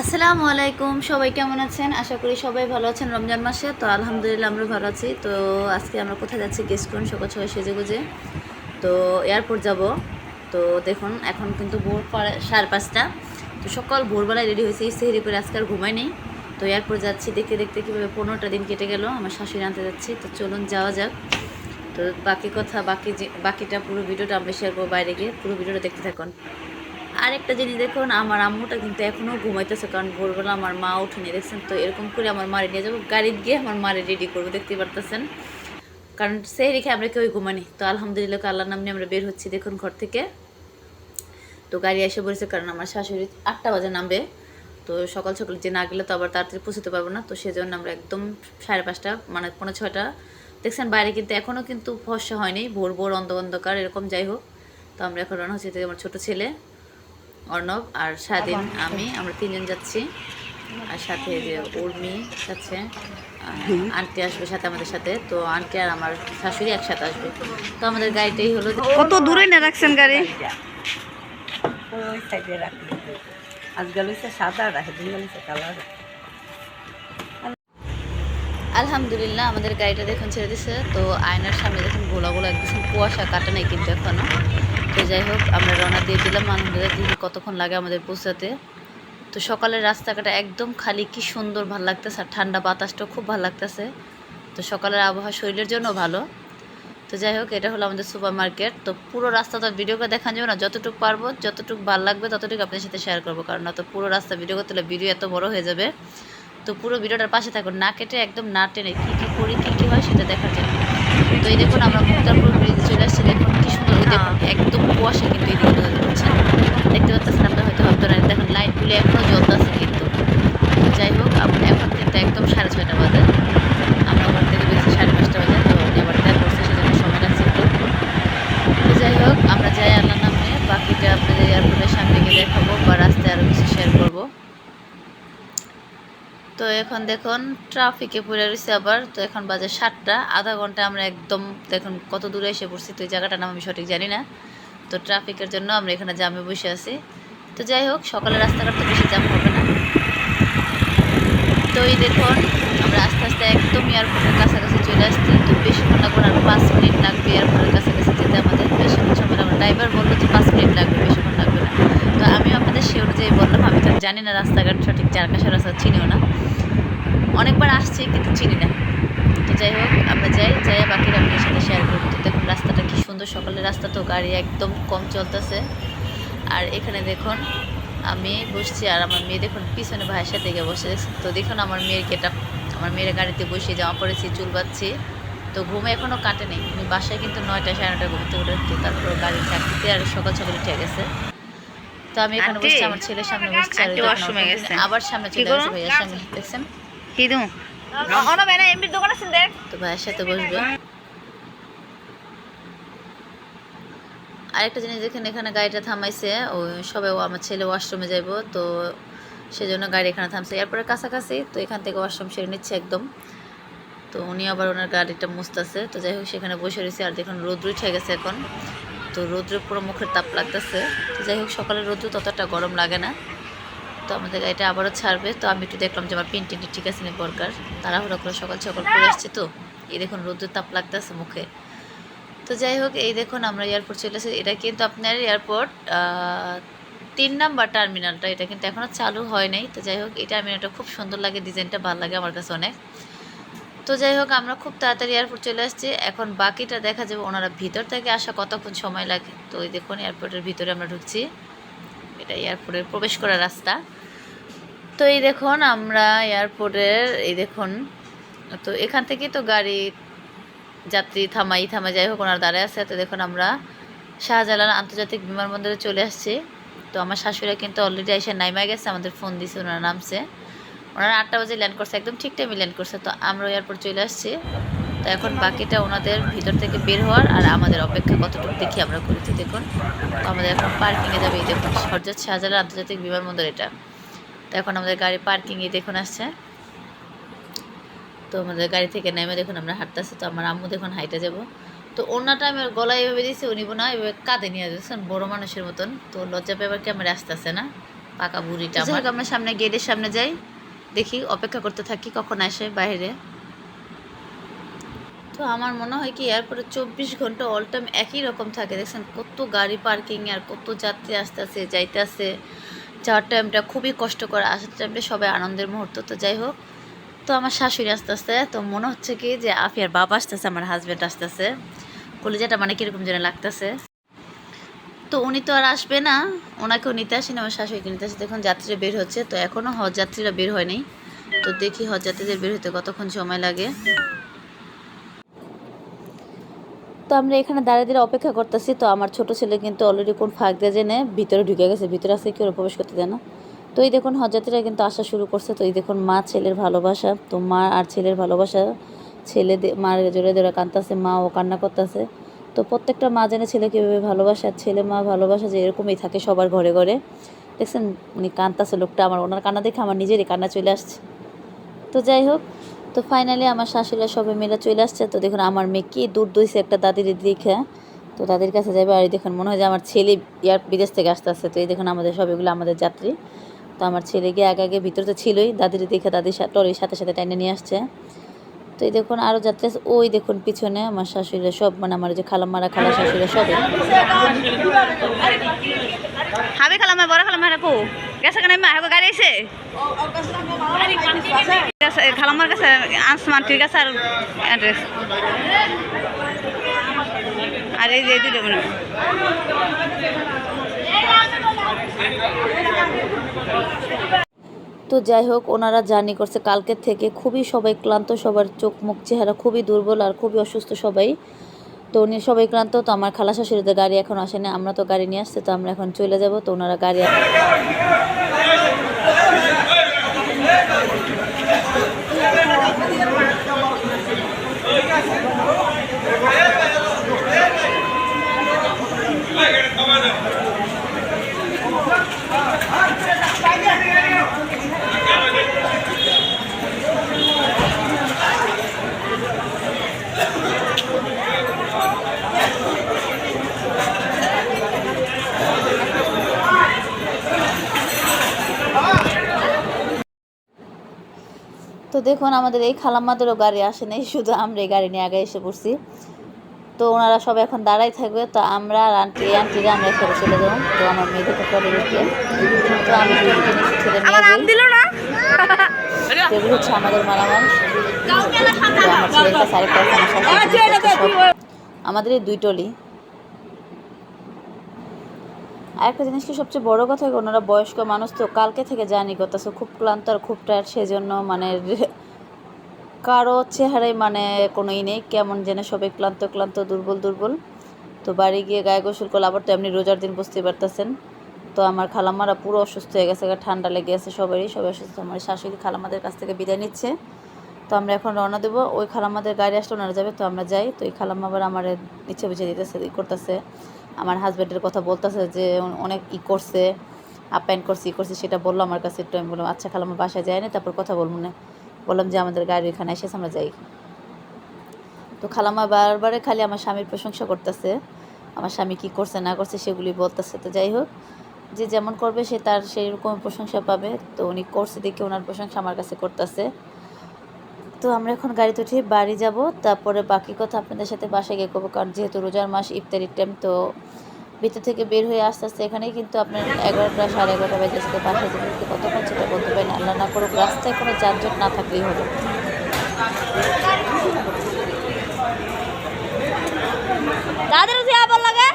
আসসালামু আলাইকুম, সবাই কেমন আছেন? আশা করি সবাই ভালো আছেন রমজান মাসে। তো আলহামদুলিল্লাহ আমরা ভালো আছি। তো আজকে আমরা কোথায় যাচ্ছি গেস্ট করুন সকাল সবাই সেজে গুজে তো এয়ারপোর্ট যাব। তো দেখুন, এখন কিন্তু ভোর সাড়ে পাঁচটা। তো সকাল ভোরবেলায় রেডি হয়েছি। সেহরি করে আজকে আর ঘুমাই নেই। তো এয়ারপোর্ট যাচ্ছি দেখতে দেখতে কীভাবে পনেরোটা দিন কেটে গেল। আমার শাশুড়ি আনতে যাচ্ছি। তো চলুন যাওয়া যাক। তো বাকি কথা, বাকি যে, বাকিটা পুরো ভিডিওটা আমরা শেয়ার করব বাইরে গিয়ে। পুরো ভিডিওটা দেখতে থাকুন। আরেকটা জিনিস দেখুন, আমার আম্মুটা কিন্তু এখনও ঘুমাইতেছে, কারণ ভোরবেলা আমার মা উঠেনি, দেখছেন তো? এরকম করে আমার মারে নিয়ে যাব গাড়িতে গিয়ে আমার মারে রেডি করব দেখতে পারতেছেন? কারণ সেই রেখে আমরা কেউই ঘুমানি। তো আলহামদুলিল্লাহ আল্লাহর নাম নিয়ে আমরা বের হচ্ছি, দেখুন ঘর থেকে। তো গাড়ি এসে বলেছে কারণ আমার শাশুড়ি আটটা বাজে নামবে। তো সকাল সকাল যে না গেলে তো আবার তাড়াতাড়ি পৌঁছতে পারব না, তো সেজন্য আমরা একদম সাড়ে পাঁচটা মানে পৌনে ছয়টা। দেখছেন, বাইরে কিন্তু এখনও কিন্তু ফর্সা হয়নি, ভোর ভোর অন্ধ অন্ধকার, এরকম যাই হোক। তো আমরা এখন রান্না হচ্ছে আমার ছোটো ছেলে। অর্ণব আর স্বাধীন আমি আমরা তিনজন যাচ্ছি। আর সাথে যে উর্মি যাচ্ছে আন্টি আসবে সাথে আমাদের সাথে। তো আন্টি আর আমার শাশুড়ি একসাথে আসবে। তো আমাদের গাড়িটাই হলো কত দূরে না রাখছেন গাড়ি? ওই সাইডে রাখলি। আজকাল হচ্ছে সাদা কালার আলহামদুলিল্লাহ আমাদের গাড়িটা দেখুন ছেড়ে দিছে। তো আয়নার সামনে দেখুন গোলা গোলা একদম কুয়াশা কাটা নেই কিন্তু এখনও। তো যাই হোক, আমরা রওনা দিয়ে দিলাম। আলহামদুলিল্লাহ দিদি কতক্ষণ লাগে আমাদের পৌঁছাতে। তো সকালের রাস্তাঘাটে একদম খালি, কি সুন্দর ভালো লাগতেছে। আর ঠান্ডা বাতাসটাও খুব ভালো লাগতেছে। তো সকালের আবহাওয়া শরীরের জন্য ভালো। তো যাই হোক, এটা হলো আমাদের সুপার মার্কেট তো পুরো রাস্তা তো ভিডিও করে দেখানো যাবে না। যতটুকু পারব, যতটুকু ভালো লাগবে, ততটুকু আপনার সাথে শেয়ার করব। কারণ না তো পুরো রাস্তা ভিডিও করতে হলে ভিডিও এত বড় হয়ে যাবে। তো পুরো ভিডিওটার পাশে থাকুন। না কেটে একদম না টেনে কী কী করি, কী কী হয় সেটা দেখার জন্য। তো এই দেখুন, আমরা মুক্তারপুর ব্রিজে দেখুন দেখুন একদম কুয়াশা কিন্তু এই দিকে যাচ্ছে দেখতে পাচ্ছেন আপনার হয়তো ভাবতে পারেন দেখুন লাইটগুলো এখনও জ্বলতেছে কিন্তু। যাই হোক এখন কিন্তু একদম সাড়ে ছয়টা বাজে। আমরা ঘর থেকে বেশি সাড়ে পাঁচটা বাজে তো এবার দেখা করছে সেজন্য সময় লাগছে একটু তো যাই হোক আমরা যাই আল্লাহ নামে বাকিটা আপনাদের এয়ারপোর্টের সামনে গিয়ে দেখাবো বা রাস্তায় আরও কিছু শেয়ার করব তো এখন দেখুন ট্রাফিকে পড়ে রয়েছে আবার। তো এখন বাজে সাতটা, আধা ঘণ্টা আমরা একদম দেখুন কত দূরে এসে পড়ছি, তো এই জায়গাটার নাম আমি সঠিক জানি না। তো ট্রাফিকের জন্য আমরা এখানে জামে বসে আছি। তো যাই হোক, সকালে রাস্তাঘাট তো বেশি জাম হবে না। তো এই দেখুন, আমরা আস্তে আস্তে একদম এয়ারপোর্টের কাছাকাছি চলে আসছি। তো বেশিক্ষণ লাগবে না পাঁচ মিনিট লাগবে এয়ারপোর্টের কাছাকাছি যেতে আমাদের। বেশিক্ষণ সময় লাগবে ড্রাইভার বলল যে পাঁচ মিনিট লাগবে বেশিক্ষণ লাগবে না। তো আমি আপনাদের সে অনুযায়ী বললাম, আমি তো জানি না রাস্তাঘাট সঠিক চারকাশের রাস্তা চিনিও না। অনেকবার আসছি কিন্তু চিনি না। তো যাই হোক আমরা যাই যাই বাকিরা আপনার সাথে শেয়ার করব। তো দেখুন রাস্তাটা কি সুন্দর সকালের রাস্তা তো গাড়ি একদম কম চলতেছে। আর এখানে দেখুন আমি বসছি আর আমার মেয়ে দেখুন পিছনে ভাইয়ের সাথে গিয়ে বসে তো দেখুন আমার মেয়ের গেটা আমার মেয়ের গাড়িতে বসে জামা পড়েছি চুল বাচ্ছি তো ঘুমে এখনও কাটে নেই। উনি বাসায় কিন্তু নয়টা সাড়ে নয়টা ঘুমতে উঠে তো তারপর গাড়ি চাকরিতে আর সকাল সকালে উঠে গেছে। তো আমি এখানে বসছি আমার ছেলের সামনে বসছি আর। আবার সামনে চলে গো? ভাইয়ার সামনে দেখছেন? তো ভাইয়ের সাথে বসবে। আরেকটা জিনিস দেখেন এখানে গাড়িটা থামাইছে। ওই সবাই ও আমার ছেলে ওয়াশরুমে যাইব তো সেজন্য গাড়ি এখানে থামছে। এরপরে কাছাকাছি তো এখান থেকে ওয়াশরুম সেরে নিচ্ছে একদম। তো উনি আবার ওনার গাড়িটা মুছতেছে। তো যাই হোক সেখানে বসে রয়েছে। আর দেখুন রোদ্র উঠে গেছে এখন। তো রোদ্রে পুরো মুখের তাপ লাগতেছে। তো যাই হোক সকালে রোদ্র ততটা গরম লাগে না। তো আমাদের গাড়িটা আবারও ছাড়বে। তো আমি একটু দেখলাম যে আমার পিন টিনটি ঠিক আছে না দরকার। তাড়াহুড়ো করে সকাল সকাল করে আসছি তো। এই দেখুন রোদ্রের তাপ লাগতেছে মুখে। তো যাই হোক এই দেখুন আমরা এয়ারপোর্ট চলে এসেছি। এটা কিন্তু আপনার এয়ারপোর্ট তিন নাম্বার টার্মিনালটা। এটা কিন্তু এখনও চালু হয় নাই। তো যাই হোক এই টার্মিনালটা খুব সুন্দর লাগে ডিজাইনটা ভালো লাগে আমার কাছে অনেক। তো যাই হোক আমরা খুব তাড়াতাড়ি এয়ারপোর্ট চলে আসছি। এখন বাকিটা দেখা যাবে ওনারা ভিতর থেকে আসা কতক্ষণ সময় লাগে। তো ওই দেখুন এয়ারপোর্টের ভিতরে আমরা ঢুকছি। এটা এয়ারপোর্টের প্রবেশ করার রাস্তা। তো এই দেখুন, আমরা এয়ারপোর্টের এই দেখুন, তো এখান থেকেই তো গাড়ি, যাত্রী থামাই থামাই, যাই হোক, ওনার দাঁড়ায় আছে। তো দেখুন, আমরা শাহজালাল আন্তর্জাতিক বিমানবন্দরে চলে আসছি। তো আমার শাশুড়া কিন্তু অলরেডি এসে নাইমা গেছে, আমাদের ফোন দিছে, ওনার নামছে। ওনারা আটটা বাজে ল্যান্ড করছে, একদম ঠিক টাইমে ল্যান্ড করছে। তো আমরা এয়ারপোর্ট চলে আসছি। তো এখন বাকিটা ওনাদের ভিতর থেকে বের হওয়ার আর আমাদের অপেক্ষা কতটুকু দেখি আমরা করেছি দেখুন। তো আমাদের এখন পার্কিংয়ে যাবে এই দেখুন সরজাত শাহজালাল আন্তর্জাতিক বিমানবন্দর এটা। তো এখন আমাদের গাড়ি পার্কিংয়ে দেখুন আসছে। তো আমাদের গাড়ি থেকে নেমে দেখুন আমরা হাঁটতেছি তো আমার আম্মু দেখুন হাইটে যাব। তো ওনাটা আমি গলায় এভাবে দিয়েছি উনি না এভাবে কাঁধে নিয়ে যাচ্ছেন বড় মানুষের মতন। তো লজ্জা পেয়ে আবার ক্যামেরা আসতেছে না? পাকা বুড়িটা আমরা সামনে গেটের সামনে যাই দেখি অপেক্ষা করতে থাকি কখন আসে বাইরে। তো আমার মনে হয় কি এয়ারপোর্টে চব্বিশ ঘণ্টা অল টাইম একই রকম থাকে। দেখছেন কত গাড়ি পার্কিং আর কত যাত্রী আসতে আসে যাইতে আসে যাওয়ার টাইমটা খুবই কষ্টকর, আসার টাইমটা সবাই আনন্দের মুহূর্ত। তো যাই হোক, তো আমার শাশুড়ি আসতে আসতে তো মনে হচ্ছে কি যে আফিয়ার বাবা আসতেছে, আমার হাজব্যান্ড আসতেছে। কলিজাটা মানে কীরকম যেন লাগতেছে। তো উনি তো আর আসবে না, ওনাকেও নিতে আসেনি, আমার শাশুড়িকে নিতে আসে দেখুন, যাত্রীরা বের হচ্ছে, তো এখনও হজ যাত্রীরা বের হয়নি তো দেখি হজ যাত্রীদের বের হতে কতক্ষণ সময় লাগে। তো আমরা এখানে দাঁড়িয়ে দাঁড়িয়ে অপেক্ষা করতেছি, তো আমার ছোট ছেলে কিন্তু অলরেডি কোন ফাঁক দিয়ে জেনে ভিতরে ঢুকে গেছে, ভিতরে আসতে কেউ প্রবেশ করতে দেয় না। তো এই দেখুন হজযাত্রীরা কিন্তু আসা শুরু করছে, তো এই দেখুন মা ছেলের ভালোবাসা, তো মা আর ছেলের ভালোবাসা, ছেলে মার জোরে জোরে কাঁদতেছে, মা ও কান্না করতেছে। তো প্রত্যেকটা মা জানে ছেলেকে এভাবে ভালোবাসে, আর ছেলে মা ভালোবাসা যে এরকমই থাকে সবার ঘরে ঘরে। দেখছেন উনি কাঁদতেছে, লোকটা আমার ওনার কান্না দেখে আমার নিজেরই কান্না চলে আসছে। তো যাই হোক তো ফাইনালি আমার শাশুড়িরা সবাই মিলে চলে আসছে। তো দেখুন আমার মেয়ে কি দূর দইছে একটা দাদির দেখে তো দাদির কাছে যাবে আর দেখুন মনে হয় যে আমার ছেলে ইয়ার বিদেশ থেকে আসতে আসছে তো এই দেখুন আমাদের সব এগুলো আমাদের যাত্রী। তো আমার ছেলে গিয়ে আগে আগে ভিতরে তো ছিলই। দাদির দেখে দাদির টলির সাথে সাথে টাইনে নিয়ে আসছে। তো এই দেখুন আরও যাত্রী আছে। ওই দেখুন পিছনে আমার শাশুড়িরা সব মানে আমার যে খালাম্মারা, খালা শাশুড়িরা সবই। হাবে খালাম বড় খালাম কো গেছে কেন গাড়ি এসে খালামার কাছে আসমান ঠিক আর অ্যাড্রেস। আর এই যে দুটো মনে তো যাই হোক, ওনারা জার্নি করছে কালকের থেকে। খুবই সবাই ক্লান্ত, সবার চোখ মুখ, চেহারা খুবই দুর্বল আর খুবই অসুস্থ সবাই। তো উনি সবাই ক্লান্ত, তো আমার খালা শাশুড়িদের গাড়ি এখন আসেনি আমরা তো গাড়ি নিয়ে আসছে, তো আমরা এখন চলে যাব, তো ওনারা গাড়ি তো দেখুন আমাদের এই খালাম্মাদেরও গাড়ি আসে নাই শুধু আমরা এই গাড়ি নিয়ে আগে এসে পড়ছি। তো ওনারা সব এখন দাঁড়াই থাকবে তো আমরা আর আন্টি আন্টিরা আমরা একসাথে চলে যাব। তো আমার মেয়েদেরকে পরে রেখে তো আমি ছেলে না? তো এগুলো হচ্ছে আমাদের মালামাল। তো আমার আমাদের এই দুই টলি। আরেকটা জিনিস কি সবচেয়ে বড় কথা ওনারা বয়স্ক মানুষ তো, কালকে থেকে জার্নি করতেছে, খুব ক্লান্ত আর খুব টায়ার সেজন্য মানে কারও চেহারায় মানে কোনো ই নেই, কেমন যেন সবাই ক্লান্ত ক্লান্ত, দুর্বল দুর্বল। তো বাড়ি গিয়ে গায়ে গোসল করলে আবার তো এমনি রোজার দিন বুঝতে পারতেছেন। তো আমার খালাম্মারা পুরো অসুস্থ হয়ে গেছে ঠান্ডা লেগে গেছে সবারই, সবাই অসুস্থ। আমার শাশুড়ি খালাম্মাদের কাছ থেকে বিদায় নিচ্ছে। তো আমরা এখন রওনা দেবো। ওই খালাম্মাদের গাড়ি আসলে ওনারা যাবে, তো আমরা যাই। তো এই খালাম্মা আবার আমার ইচ্ছে বুঝে দিতেছে করতেছে। আমার হাজব্যান্ডের কথা বলতেছে যে, অনেক ই করছে আপ্যায়ন করছে, ই করছে, সেটা বলল আমার কাছে। একটু আমি বললাম আচ্ছা খালাম্মা বাসায় যায়নি তারপর কথা বলব না। বললাম যে, আমাদের গাড়ি এখানে এসেছে আমরা যাই। তো খালাম্মা বারবারে খালি আমার স্বামীর প্রশংসা করতেছে। আমার স্বামী কি করছে, না করছে, সেগুলি বলতেছে। তো যাই হোক, যে যেমন করবে সে তার সেই রকম প্রশংসা পাবে। তো উনি করছে দেখে ওনার প্রশংসা আমার কাছে করতেছে। তো আমরা এখন গাড়িতে উঠে বাড়ি যাব। তারপরে বাকি কথা আপনাদের সাথে বাসায় গিয়ে করব, কারণ যেহেতু রোজার মাস, ইফতারির টাইম তো ভিতর থেকে বের হয়ে আস্তে আস্তে এখানেই কিন্তু আপনার এগারোটা, সাড়ে এগারোটা বাজে আসতে বাসায় যেতে কতক্ষণ সেটা বলতে পারেন আল্লাহ না করুক, রাস্তায় কোনো যানজট না থাকলেই হবে দাদার যে আবার লাগে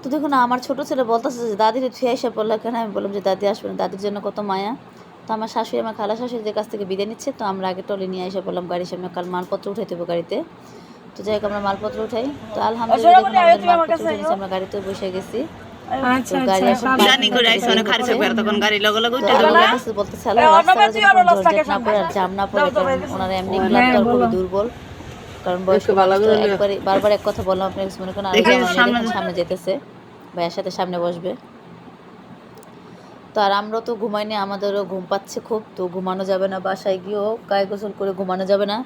তো দেখুন আমার ছোট ছেলে বলতেছে যে দাদির থুয়ে এসে পড়ল কেন? আমি বললাম যে দাদি আসবে না দাদির জন্য কত মায়া। তো আমার শাশুড়ি আমার খালা শাশুড়িদের কাছ থেকে বিদায় নিচ্ছে। তো আমরা আগে টলি নিয়ে এসে বললাম গাড়ির সামনে কাল মালপত্র উঠাই দেবো গাড়িতে। তো যাই হোক আমরা মালপত্র উঠাই। তো আলহামদুলিল্লাহ দেখুন আমাদের মালপত্র উঠে নিচ্ছে আমরা গাড়িতে বসে গেছি। না উঠে না না দুর্বল। কারণ বয়স্ক বারবার এক কথা বললাম আপনি মনে করেন দেখি সামনে যেতেছে। ভাইয়ের সাথে সামনে বসবে। তো আর আমরা তো ঘুমাইনি আমাদেরও ঘুম পাচ্ছে খুব, তো ঘুমানো যাবে না বাসায় গিয়েও, গায়ে গোসল করে ঘুমানো যাবে না,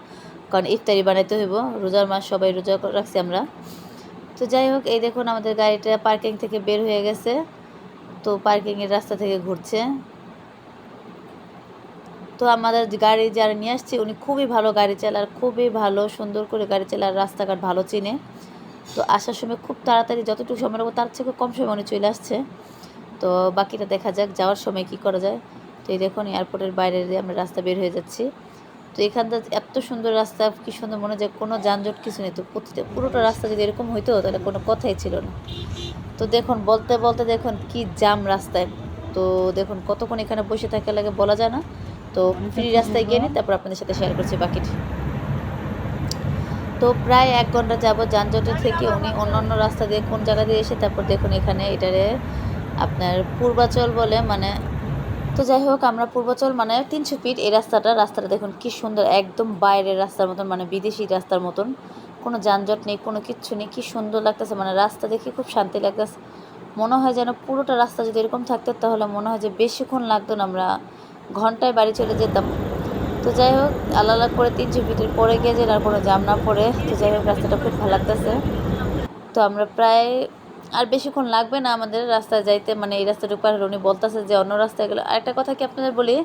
কারণ ইফতারি বানাইতে হইব, রোজার মাস সবাই রোজা রাখছি আমরা। তো যাই হোক, এই দেখুন আমাদের গাড়িটা পার্কিং থেকে বের হয়ে গেছে, তো পার্কিংয়ের রাস্তা থেকে ঘুরছে। তো আমাদের গাড়ি যারা নিয়ে আসছে, উনি খুবই ভালো গাড়ি চালার খুবই ভালো, সুন্দর করে গাড়ি চালার রাস্তাঘাট ভালো চিনে। তো আসার সময় খুব তাড়াতাড়ি যতটুকু সময় লাগবে, তার থেকে কম সময় উনি চলে আসছে। তো বাকিটা দেখা যাক, যাওয়ার সময় কি করা যায়। তো এই দেখুন, এয়ারপোর্টের বাইরে দিয়ে আমরা রাস্তা বের হয়ে যাচ্ছি। তো এখানটা এত সুন্দর রাস্তা, কি সুন্দর মনে হয় যে কোনো যানজট কিছু নেই। তো প্রতিটা, পুরোটা রাস্তা যদি এরকম হইতো, তাহলে কোনো কথাই ছিল না। তো দেখুন, বলতে বলতে দেখুন কি জাম রাস্তায়। তো দেখুন, কতক্ষণ এখানে বসে থাকা লাগে বলা যায় না। তো ফ্রি রাস্তায় গিয়ে নিই তারপর আপনাদের সাথে শেয়ার করছি বাকিটি। তো প্রায় এক ঘণ্টা যাব যানজটের থেকে উনি অন্য অন্য রাস্তা দিয়ে কোন জায়গা দিয়ে এসে তারপর দেখুন এখানে এটারে আপনার পূর্বাচল বলে মানে তো যাই হোক আমরা পূর্বাচল মানে তিনশো ফিট এই রাস্তাটা রাস্তাটা দেখুন কি সুন্দর, একদম বাইরের রাস্তার মতন মানে বিদেশি রাস্তার মতন। কোনো যানজট নেই, কোনো কিচ্ছু নেই, কি সুন্দর লাগতেছে মানে রাস্তা দেখে খুব শান্তি লাগতেছে। মনে হয় যেন পুরোটা রাস্তা যদি এরকম থাকতো তাহলে মনে হয় যে বেশিক্ষণ লাগতো না আমরা ঘন্টায় বাড়ি চলে যেতাম। তো যাই হোক, আল্লাহ আল্লাহ করে তিনশো ফিটের পরে গিয়ে আর কোনো জাম না পড়ে তো যাই হোক, রাস্তাটা খুব ভালো লাগতেছে। তো আমরা প্রায় আর বেশিক্ষণ লাগবে না আমাদের রাস্তায় যাইতে মানে এই রাস্তাটুকু হলে উনি বলতেছে যে অন্য রাস্তায় গেলে। আরেকটা কথা কি আপনাদের বলি?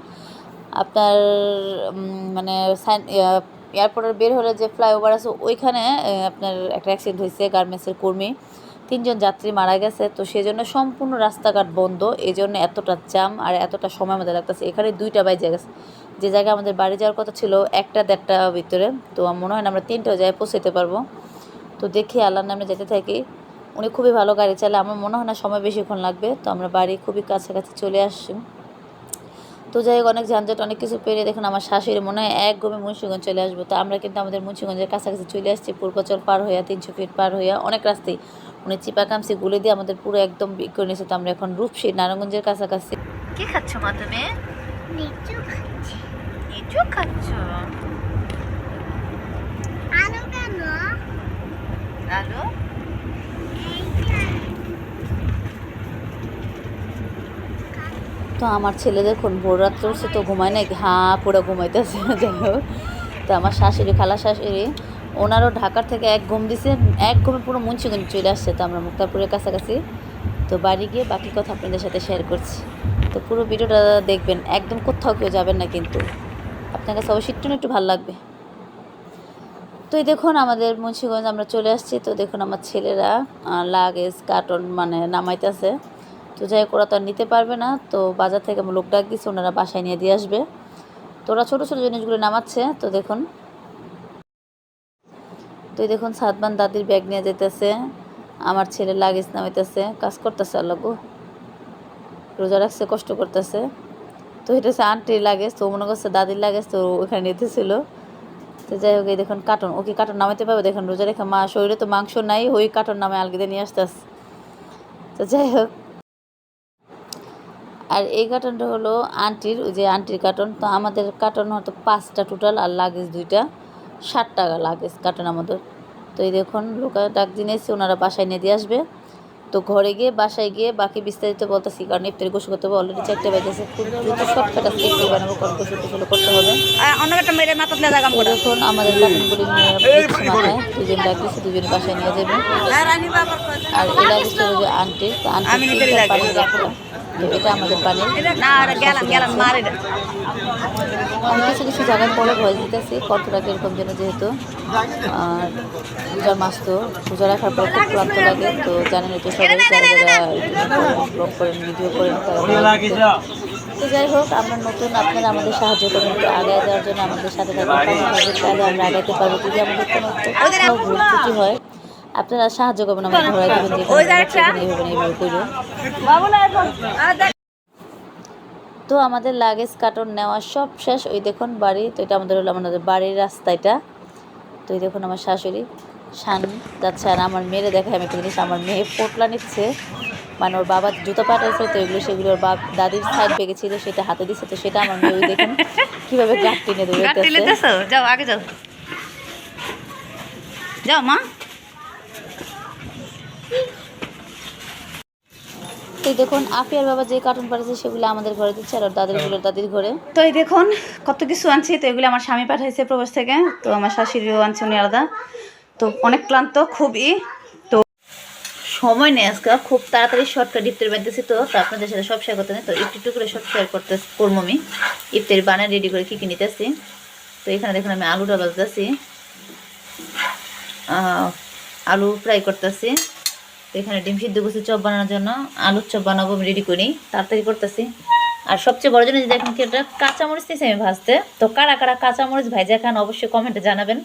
আপনার মানে সাইন এয়ারপোর্টের বের হলে যে ফ্লাইওভার আছে, ওইখানে আপনার একটা অ্যাক্সিডেন্ট হয়েছে, গার্মেন্টসের কর্মী। তিনজন যাত্রী মারা গেছে, তো সেই জন্য সম্পূর্ণ রাস্তাঘাট বন্ধ। এই জন্য এতটা জাম আর এতটা সময় আমাদের লাগতেছে। এখানে দুইটা বাইজে গেছে। যে জায়গায় আমাদের বাড়ি যাওয়ার কথা ছিল একটা দেড়টা ভিতরে তো আমার মনে হয় না আমরা তিনটাও জায়গায় পৌঁছাতে পারব। তো দেখি আল্লাহর নামে যেতে থাকি। উনি খুবই ভালো গাড়ি চালায় আমার মনে হয় না সময় বেশিক্ষণ লাগবে তো আমরা বাড়ি খুবই কাছাকাছি চলে আসছি। তো যাই হোক অনেক যানজট অনেক কিছু পেরিয়ে দেখুন আমার শাশুড়ি মনে হয় এক গমে মুন্সিগঞ্জ চলে আসব। তো আমরা কিন্তু আমাদের মুন্সিগঞ্জের কাছাকাছি চলে আসছি পূর্বাচল পার হইয়া তিনশো ফিট পার হইয়া অনেক রাস্তায়। উনি চিপাকামসি গুলে দিয়ে আমাদের পুরো একদম বিক করে নিয়েছে তো আমরা এখন রূপসী নারায়ণগঞ্জের কাছাকাছি। কি খাচ্ছ মা তুমি? লিচু খাচ্ছি? আলু কেন? আলু? তো আমার ছেলে দেখুন ভোর রাত্রে উঠছে তো ঘুমায় নাকি হাঁ পুরো ঘুমাইতেছে যাই হোক। তো আমার শাশুড়ি খালা শাশুড়ি ওনারও ঢাকার থেকে এক ঘুম দিছে এক ঘুমে পুরো মুন্সিগঞ্জ চলে আসছে তো আমরা মুক্তাপুরের কাছাকাছি। তো বাড়ি গিয়ে বাকি কথা আপনাদের সাথে শেয়ার করছি। তো পুরো ভিডিওটা দেখবেন একদম কোথাও কেউ যাবেন না কিন্তু। আপনার কাছে অবশ্যই একটু একটু ভালো লাগবে। তো এই দেখুন আমাদের মুন্সিগঞ্জ আমরা চলে আসছি, তো দেখুন আমার ছেলেরা লাগেজ, কার্টন মানে নামাইতেছে। তো যাই হোক, ওরা তো আর নিতে পারবে না, তো বাজার থেকে আমার লোক ডাক ওনারা বাসায় নিয়ে দিয়ে আসবে। তো ওরা ছোটো ছোটো জিনিসগুলো নামাচ্ছে, তো দেখুন। তো দেখুন সাতবান দাদির ব্যাগ নিয়ে যেতেছে, আমার ছেলে লাগেজ নামাইতেছে, কাজ করতেছে আল্লাহ গো। রোজা রাখছে, কষ্ট করতেছে। তো এটা হচ্ছে আন্টির লাগেজ, তো মনে করছে দাদির লাগেজ, তো ওখানে নিতেছিল। তো যাই হোক, এই দেখুন কার্টন। ওকে কার্টন নামাইতে পারবে দেখুন, রোজা রেখা, মা, শরীরে তো মাংস নাই, ওই কার্টন নামে আলগিতে নিয়ে আসতেছে। তো যাই হোক। আর এই কার্টনটা হলো আন্টির, ওই যে আন্টির কার্টন। তো আমাদের কার্টন হয়তো পাঁচটা টোটাল আর লাগেজ দুইটা। ষাট টাকা লাগেজ কার্টন আমাদের। তো এই দেখুন, লোকা ডাক দিনে এসে ওনারা বাসায় নিয়ে দিয়ে আসবে। তো ঘরে গিয়ে বাসায় গিয়ে বাকি বিস্তারিত বলতেছি কারণ ইফতারি গোসল করতে হবে অলরেডি চারটে বাজেছে খুব দ্রুত শর্টকাট আজকে ইফতারি বানাবো কারণ গোসল টোসল করতে হবে। অন্য একটা মেরে মাথা তুলে জাগাম তো করে। দেখুন আমাদের কাপড়গুলি দুজন ডাকতেছে দুজন বাসায় নিয়ে যাবে। আর এই লাগেজটা হলো যে আন্টি তো আন্টি তো এটা আমাদের পানি না আর গেলাম গেলাম মারে আমি কিছু কিছু জায়গায় পরে ভয় দিতেছি কতটা কীরকম যেন যেহেতু আর পূজার মাস তো পূজা রাখার পর খুব ক্লান্ত লাগে তো জানেন তো সবাই যারা যারা ব্লগ করেন ভিডিও করেন তারা তো যাই হোক আমরা নতুন আপনারা আমাদের সাহায্য করবেন একটু আগে যাওয়ার জন্য আমাদের সাথে থাকবেন তাহলে আমরা আগাইতে পারব যদি আমাদের কোনো ভুল ত্রুটি হয় আপনারা সাহায্য করবেন দেবেন যে এইভাবে এইভাবে না এখন তো আমাদের লাগেজ কার্টন নেওয়া সব শেষ। ওই দেখুন বাড়ি তো এটা আমাদের হলো আমাদের বাড়ির রাস্তা এটা তো এই দেখুন আমার শাশুড়ি। শান যাচ্ছে আর আমার মেয়েরে দেখায় আমি একটা জিনিস আমার মেয়ে পোটলা নিচ্ছে। মানে ওর বাবার জুতো পাঠাইছে তো এগুলো সেগুলো ওর বাপ দাদির সাইড বেগে ছিল সেটা হাতে দিচ্ছে তো সেটা আমার মেয়ে দেখুন কীভাবে গাছ টেনে দৌড়াইতেছে যাও আগে যাও। যাও মা। তো দেখুন আফিয়ার বাবা যে কার্টুন পাঠাইছে সেগুলো আমাদের ঘরে দিচ্ছে আর দাদিরগুলো দাদির ঘরে। তো এই দেখুন কত কিছু আনছি তো এগুলো আমার স্বামী পাঠাইছে প্রবাস থেকে তো আমার শাশুড়িও আনছে উনি আলাদা। তো অনেক ক্লান্ত খুবই। তো সময় নেই আজকে খুব তাড়াতাড়ি শর্টকাট ইফতারি বানতেছি তো তো আপনাদের সাথে সব শেয়ার করতে নেই তো একটু একটু করে সব শেয়ার করতে করব আমি। ইফতারি বানায় রেডি করে কী কী নিতেছি। তো এখানে দেখুন আমি আলুটা বাজতেছি আলু ফ্রাই করতেছি। তো এখানে ডিম সিদ্ধ করছি, চপ বানানোর জন্য। আলুর চপ বানাবো, আমি রেডি করি। তাড়াতাড়ি করতেছি। আর সবচেয়ে বড় জিনিস দেখুন কি এটা, কাঁচামরিচ দিয়েছি আমি ভাজতে। তো কারা কারা কাঁচামরিচ ভাজা খান অবশ্যই কমেন্টে জানাবেন।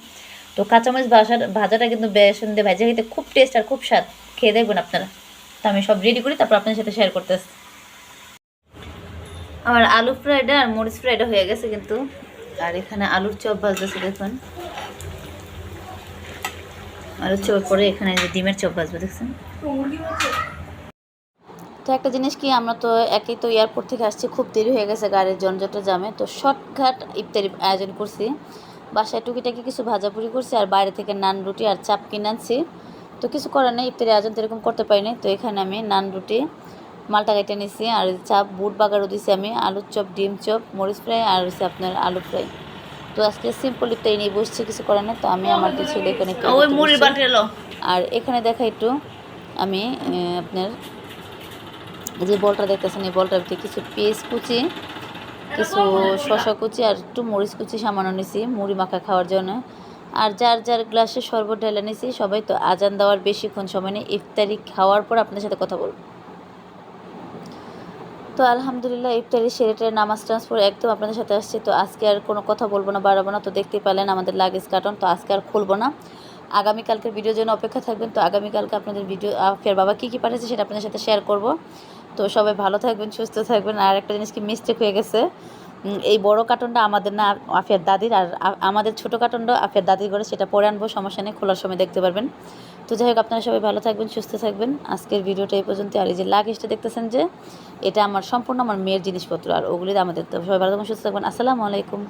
তো কাঁচামরিচ ভাজা ভাজাটা কিন্তু বেসন দিয়ে ভাজা, খেতে খুব টেস্ট আর খুব স্বাদ। খেয়ে দেখবেন আপনারা। তো আমি সব রেডি করি, তারপর আপনাদের সাথে শেয়ার করতেছি। আমার আলু ফ্রাইডা আর মরিচ ফ্রাইডা হয়ে গেছে কিন্তু। আর এখানে আলুর চপ ভাজতেছে, দেখুন। আলুর চপ পরে এখানে ডিমের চপ ভাজবো, দেখছেন? তো একটা জিনিস কি, আমরা তো একই তো এয়ারপোর্ট থেকে আসছি, খুব দেরি হয়ে গেছে গাড়ির জনজটের জামে। তো শর্টকাট ইফতারি আয়োজন করছি। বাসায় টুকিটাকি কিছু ভাজাপুরি করছি, আর বাইরে থেকে নান, রুটি আর চাপ কিনে আনছি। তো কিছু করার নেই, ইফতারি আয়োজন তো এরকম করতে পারিনি। তো এখানে আমি নান, রুটি, মালটা কেটে নিছি, আর চাপ, বুট বাগারও দিছি আমি, আলুর চপ, ডিম চপ, মরিচ ফ্রাই, আর হচ্ছে আপনার আলু ফ্রাই। তো আজকে সিম্পল ইফতারি নিয়ে বসছি কিছু করে না তো আমি আমার কিছু এখানে আর এখানে দেখা একটু আমি আপনার যে বলটা দেখতেছেন এই বলটার ভিতরে কিছু পেঁয়াজ কুচি কিছু শশা কুচি আর একটু মরিচ কুচি সামান্য নিছি মুড়ি মাখা খাওয়ার জন্য। আর যার যার গ্লাসে শরবত ঢেলে নিছি সবাই তো আজান দেওয়ার বেশিক্ষণ সময় নেই ইফতারি খাওয়ার পর আপনার সাথে কথা বলব। তো আলহামদুলিল্লাহ ইফতারি সেরেটের নামাজ ট্রান্সফার একদম আপনাদের সাথে আসছে। তো আজকে আর কোনো কথা বলব না, বাড়াবো না। তো দেখতেই পেলেন আমাদের লাগেজ কার্টন, তো আজকে আর খুলবো না। আগামীকালকের ভিডিওর জন্য অপেক্ষা থাকবেন। তো আগামীকালকে আপনাদের ভিডিও আফিয়ার বাবা কী কী পাঠিয়েছে সেটা আপনাদের সাথে শেয়ার করব। তো সবাই ভালো থাকবেন, সুস্থ থাকবেন। আর একটা জিনিস কি মিস্টেক হয়ে গেছে। এই বড় কার্টনটা আমাদের না, আফিয়ার দাদির। আর আমাদের ছোটো কার্টনটা আফিয়ার দাদির করে সেটা পরে আনব, সমস্যা নেই, খোলার সময় দেখতে পারবেন। তো যাই হোক, আপনারা সবাই ভালো থাকবেন, সুস্থ থাকবেন। আজকের ভিডিওটা এই পর্যন্ত। আর এই যে লাগেজটা দেখতেছেন যে, এটা আমার সম্পূর্ণ আমার মেয়ের জিনিসপত্র। আর ওগুলি আমাদের তো সবাই ভালো থাকবেন, সুস্থ থাকবেন। আসসালামু আলাইকুম।